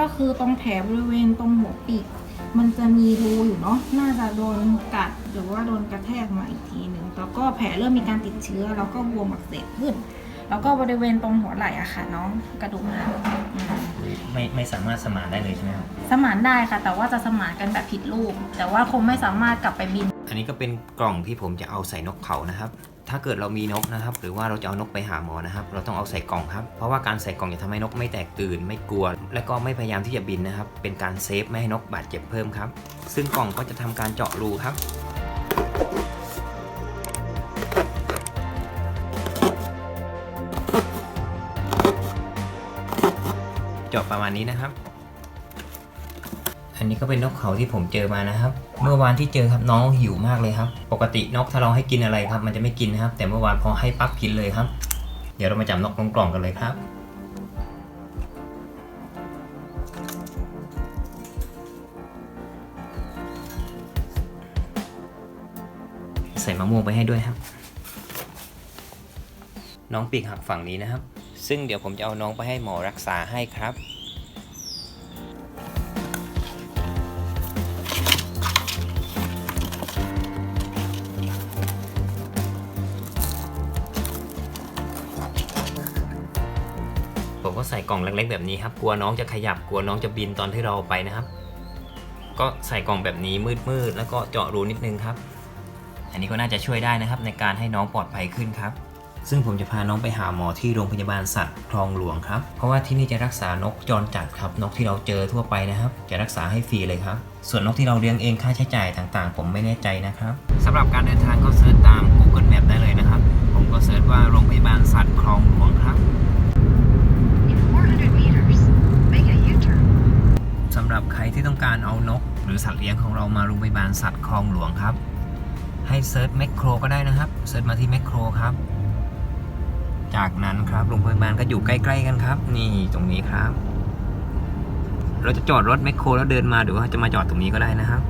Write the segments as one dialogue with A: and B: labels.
A: ก็คือตรงแผลบริเวณตรงหัวปีก มันจะมีรูอยู่เนาะ น่าจะโดนกัดหรือว่าโดนกระแทกมาอีกทีหนึ่ง แล้วก็แผลเริ่มมีการติดเชื้อ แล้วก็บวมอักเสบขึ้น แล้วก็บริเวณตรงหัวไหล่อะค่ะน้องกระดูกหักอืม
B: ไม่ไม่สามารถสมานได้เลยใช่ไหมครับ
A: สมานได้ค่ะ แต่ว่าจะสมานกันแบบผิดรูป แต่ว่าคงไม่สามารถกลับไปบิน
B: อันนี้ก็เป็นกล่องที่ผมจะเอาใส่นกเขานะครับ ถ้าเกิดเรามีนกนะครับ หรือว่าเราจะเอานกไปหาหมอนะครับ เราต้องเอาใส่กล่องครับ เพราะว่าการใส่กล่องจะทำให้นกไม่แตกตื่น ไม่กลัว และก็ไม่พยายามที่จะบินนะครับ เป็นการเซฟไม่ให้นกบาดเจ็บเพิ่มครับ ซึ่งกล่องก็จะทำการเจาะรูครับเจาะประมาณนี้นะครับ อันนี้ก็เป็นนกเขาที่ผมเจอมานะครับ เมื่อวานที่เจอครับน้องหิวมากเลยครับ ปกตินกถ้าเราให้กินอะไรครับ มันจะไม่กินนะครับ แต่เมื่อวานพอให้ปั๊บกินเลยครับ เดี๋ยวเรามาจับนกลงกล่องกันเลยครับ ใส่มะม่วงไปให้ด้วยครับ น้องปีกหักฝั่งนี้นะครับ ซึ่งเดี๋ยวผมจะเอาน้องไปให้หมอรักษาให้ครับ ก็ใส่กล่องเล็กๆแบบนี้ครับ กลัวน้องจะขยับ กลัวน้องจะบินตอนที่เราไปนะครับ ก็ใส่กล่องแบบนี้มืดๆ แล้วก็เจาะรูนิดนึงครับ อันนี้ก็น่าจะช่วยได้นะครับในการให้น้องปลอดภัยขึ้นครับ ซึ่งผมจะพาน้องไปหาหมอที่โรงพยาบาลสัตว์คลองหลวงครับ เพราะว่าที่นี่จะรักษานกจรจัดครับ นกที่เราเจอทั่วไปนะครับ จะรักษาให้ฟรีเลยครับ ส่วนนกที่เราเลี้ยงเองค่าใช้จ่ายต่างๆ ผมไม่แน่ใจนะครับสำหรับการเดินทางก็เซิร์ชตาม Google Map ได้เลยนะครับ ผมก็เซิร์ชว่าโรงพยาบาลสัตว์คลองหลวงครับ สำหรับใครที่ต้องการเอานก หรือสัตว์เลี้ยงของเรามาโรงพยาบาลสัตว์คลองหลวงครับ ให้เซิร์ชแมคโครก็ได้นะครับเซิร์ชมาที่แมคโครครับ จากนั้นครับโรงพยาบาลก็อยู่ใกล้ ๆ กันครับ นี่ตรงนี้ครับ เราจะจอดรถแมคโครแล้วเดินมาหรือว่าจะมาจอดตรงนี้ก็ได้นะครับ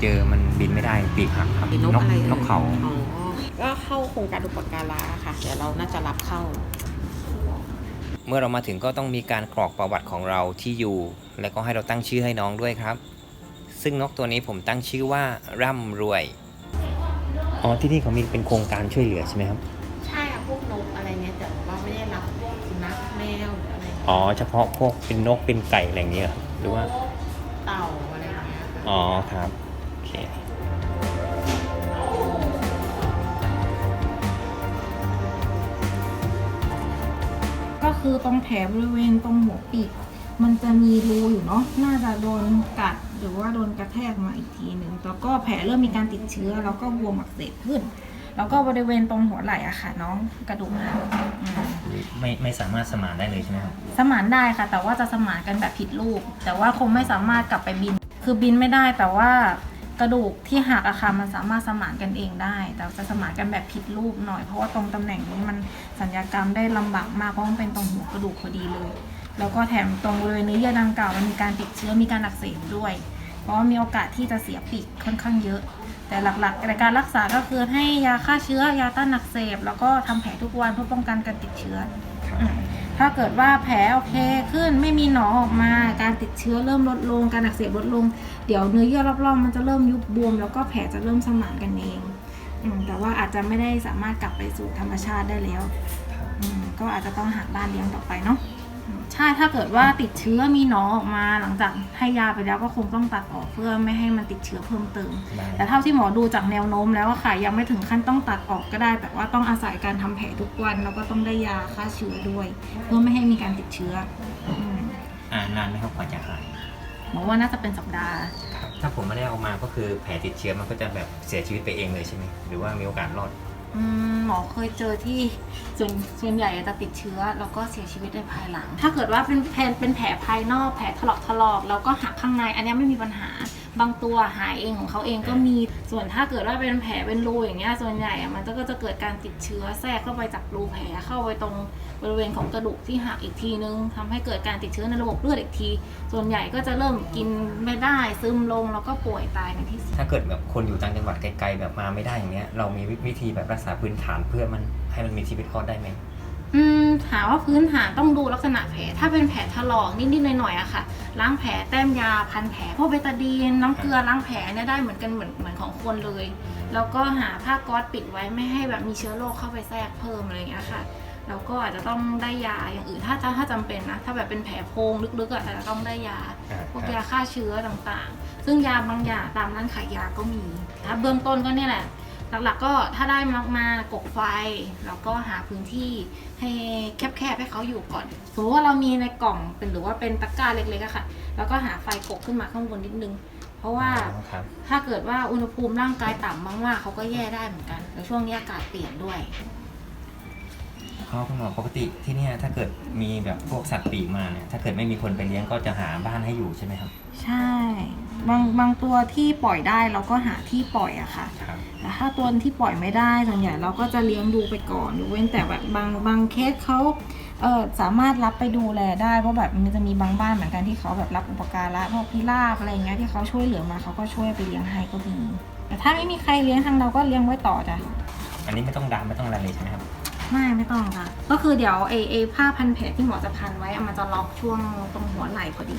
B: เจอมันบินไม่ได้ปีกหักครับ
C: นกอะไร
B: นกเขา
C: อ๋อก็เข้าโครงการอุปการะค่ะเดี๋ยวเราน่าจะรับเข้า
B: เมื่อเรามาถึงก็ต้องมีการกรอกประวัติของเราที่อยู่ และก็ให้เราตั้งชื่อให้น้องด้วยครับ ซึ่งนกตัวนี้ผมตั้งชื่อว่าร่ำรวย อ๋อที่นี่เขามีเป็นโครงการช่วยเหลือใช่ไหมครับ
C: ใช่ค่ะพวกนกอะไรเนี้ยแต่ว่าไม่ได้รับพวกสุนัขแมวหรืออะไร
B: อ๋อเฉพาะพวกเป็นนกเป็นไก่อะไรอย่างเงี้ยเหรอหรือว่า
C: เต่าอะไรอย่างเงี้ยค่ะ
B: อ๋อครับโอ เค
A: ก็คือตรงแผลบริเวณตรงหัวปีกมันจะมีรูอยู่เนาะ น่าจะโดนกัดหรือว่าโดนกระแทกมาอีกทีหนึ่ง แล้วก็แผลเริ่มมีการติดเชื้อ แล้วก็บวมอักเสบขึ้น แล้วก็บริเวณตรงหัวไหล่อะค่ะ น้องกระดูกหักอืม
B: ไม่ไม่สามารถสมานได้เลยใช่ไหมครับ
A: สมานได้ค่ะ แต่ว่าจะสมานกันแบบผิดรูป แต่ว่าคงไม่สามารถกลับไปบิน คือบินไม่ได้แต่ว่า กระดูกที่หักอะค่ะมันสามารถสมานกันเองได้ แต่จะสมานกันแบบผิดรูปหน่อย เพราะว่าตรงตำแหน่งนี้มันสัญญกรรมได้ลำบากมากเพราะมันเป็นตรงหัวกระดูกพอดีเลย แล้วก็แถมตรงบริเวณเนื้อเยื่อดังกล่าวมันมีการติดเชื้อมีการอักเสบด้วย เพราะว่ามีโอกาสที่จะเสียปีกค่อนข้างเยอะ แต่หลักๆในการรักษาก็คือให้ยาฆ่าเชื้อยาต้านอักเสบ แล้วก็ทำแผลทุกวันเพื่อป้องกันการติดเชื้อ ถ้าเกิดว่าแผลโอเคขึ้นไม่มีหนองออกมา การติดเชื้อเริ่มลดลง การอักเสบลดลง เดี๋ยวเนื้อเยื่อรอบๆ มันจะเริ่มยุบบวม แล้วก็แผลจะเริ่มสมานกันเองอแต่ว่าอาจจะไม่ได้สามารถกลับไปสู่ธรรมชาติได้แล้วก็อาจจะต้องหาบ้านเลี้ยงต่อไปเนาะ ใช่ถ้าเกิดว่าติดเชื้อมีหนองออกมาหลังจากให้ยาไปแล้วก็คงต้องตัดออกเพื่อไม่ให้มันติดเชื้อเพิ่มเติม
B: ได้
A: แต่เท่าที่หมอดูจากแนวโน้มแล้วอะค่ะยังไม่ถึงขั้นต้องตัดออกก็ได้ แต่ว่าต้องอาศัยการทำแผลทุกวัน แล้วก็ต้องได้ยาฆ่าเชื้อด้วย เพื่อไม่ให้มีการติดเชื้ออืม
B: อ่านานไหมครับกว่าจะหาย
A: หมอว่าน่าจะเป็นสัปดาห์
B: ครับถ้าผมไม่ได้เอามาก็คือแผลติดเชื้อมันก็จะแบบเสียชีวิตไปเองเลยใช่ไหมหรือว่ามีโอกาสรอด
A: อืมหมอเคยเจอที่ส่วนส่วนใหญ่จะติดเชื้อ แล้วก็เสียชีวิตในภายหลัง ถ้าเกิดว่าเป็นแผลเป็นแผลภายนอกแผลถลอกถลอกแล้วก็หักข้างใน อันเนี้ยไม่มีปัญหา บางตัวหายเองของเขาเองก็มีส่วนถ้าเกิดว่าเป็นแผลเป็นรูอย่างเงี้ยส่วนใหญ่อะมันก็จะเกิดการติดเชื้อแทรกเข้าไปจากรูแผลเข้าไปตรงบริเวณของกระดูกที่หักอีกทีนึงทำให้เกิดการติดเชื้อในระบบเลือดอีกที ส่วนใหญ่ก็จะเริ่มกินไม่ได้ซึมลงแล้วก็ป่วยตายในที่สุด
B: ถ้าเกิดแบบคนอยู่ต่างจังหวัดไกลๆแบบมาไม่ได้อย่างเงี้ยเรามีวิธีแบบรักษาพื้นฐานเพื่อมันให้มันมีชีวิตรอดได้ไหม
A: อืมถามว่าพื้นฐานต้องดูลักษณะแผล ถ้าเป็นแผลถลอกนิดๆหน่อยๆอะค่ะ ล้างแผลแต้มยาพันแผลพวกเบตาดีน น้ำเกลือล้างแผลเนี่ยได้เหมือนกันเหมือนเหมือนของคนเลย แล้วก็หาผ้าก๊อซปิดไว้ไม่ให้แบบมีเชื้อโรคเข้าไปแทรกเพิ่มอะไรอย่างเงี้ยค่ะแล้วก็อาจจะต้องได้ยาอย่างอื่นถ้าถ้าถ้าจำเป็นนะ ถ้าแบบเป็นแผลโพรงลึกๆอะอาจจะต้องได้ยา
B: อ่า
A: พวก
B: ครับ
A: ยาฆ่าเชื้อต่างๆ ซึ่งยาบางอย่างตามร้านขายยาก็มีถ้าเบื้องต้นก็เนี่ยแหละ หลักๆก็ถ้าได้มามากกไฟ แล้วก็หาพื้นที่ให้แคบๆให้เขาอยู่ก่อนสมมติว่าเรามีในกล่องเป็นหรือว่าเป็นตะกร้าเล็กๆอะค่ะ แล้วก็หาไฟกกขึ้นมาข้างบนนิดนึง เพราะว่า
B: อ๋อครับ
A: ถ้าเกิดว่าอุณหภูมิร่างกายต่ำมากๆเขาก็แย่ได้เหมือนกันแล้วช่วงนี้อากาศเปลี่ยนด้วย
B: อ๋อคุณหมอปกติที่เนี่ยถ้าเกิดมีแบบพวกสัตว์ปีกมาเนี่ยถ้าเกิดไม่มีคนไปเลี้ยงก็จะหาบ้านให้อยู่ใช่ไหมครับ
A: ใช่บางบางตัวที่ปล่อยได้เราก็หาที่ปล่อยอะค่ะ
B: ครับ
A: แต่ถ้าตัวที่ปล่อยไม่ได้ส่วนใหญ่เราก็จะเลี้ยงดูไปก่อนยกเว้นแต่แบบบางบางเคสเขาเออสามารถรับไปดูแลได้เพราะแบบมันจะมีบางบ้านเหมือนกันที่เขาแบบรับอุปการะพวกพิราบอะไรอย่างเงี้ยที่เขาช่วยเหลือมาเขาก็ช่วยไปเลี้ยงให้ก็มีแต่ถ้าไม่มีใครเลี้ยงทางเราก็เลี้ยงไว้ต่อจ้ะ
B: อันนี้ไม่ต้องดามไม่ต้องอะไรเลยใช่ไหมครับ
A: ไม่ไม่ต้องค่ะ ก็คือเดี๋ยวเอเอผ้าพันแผลที่หมอจะพันไว้เอามาจะล็อกช่วงตรงหัวไหล่พอดี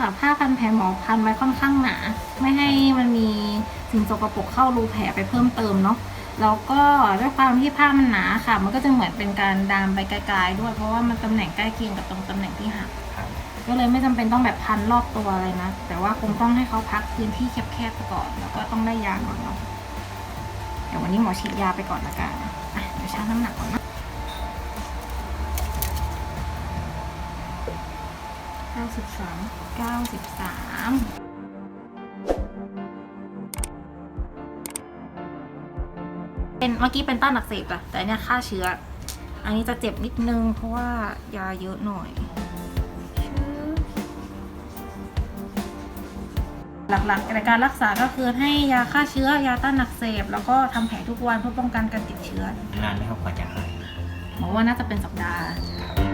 A: ค่ะ ผ้าพันแผลหมอพันไว้ค่อนข้างหนา ไม่ให้มันมีสิ่งสกปรกเข้ารูแผลไปเพิ่มเติมเนาะแล้วก็ด้วยความที่ผ้ามันหนาค่ะ มันก็จะเหมือนเป็นการดามไปไกลๆด้วย เพราะว่ามันตำแหน่งใกล้เคียงกับตรงตำแหน่งที่หัก
B: ครับ
A: ก็เลยไม่จำเป็นต้องแบบพันรอบตัวเลยนะ แต่ว่าคงต้องให้เขาพักพื้นที่แคบๆไปก่อน แล้วก็ต้องได้ยาก่อนเนาะเดี๋ยววันนี้หมอฉีดยาไปก่อนละกันอะเดี๋ยวชั่งน้ำหนักก่อนนะ เก้าสิบสามเก้าสิบสามเป็นเมื่อกี้เป็นต้านอักเสบอะแต่อันเนี่ยฆ่าเชื้อ อันนี้จะเจ็บนิดนึง เพราะว่ายาเยอะหน่อย หลักๆในการรักษาก็คือให้ยาฆ่าเชื้อยาต้านอักเสบ แล้วก็ทำแผลทุกวันเพื่อป้องกันการติดเชื้อ
B: นานไหมครับกว่าจะหาย
A: หมอว่าน่าจะเป็นสัปดาห์
B: ครับ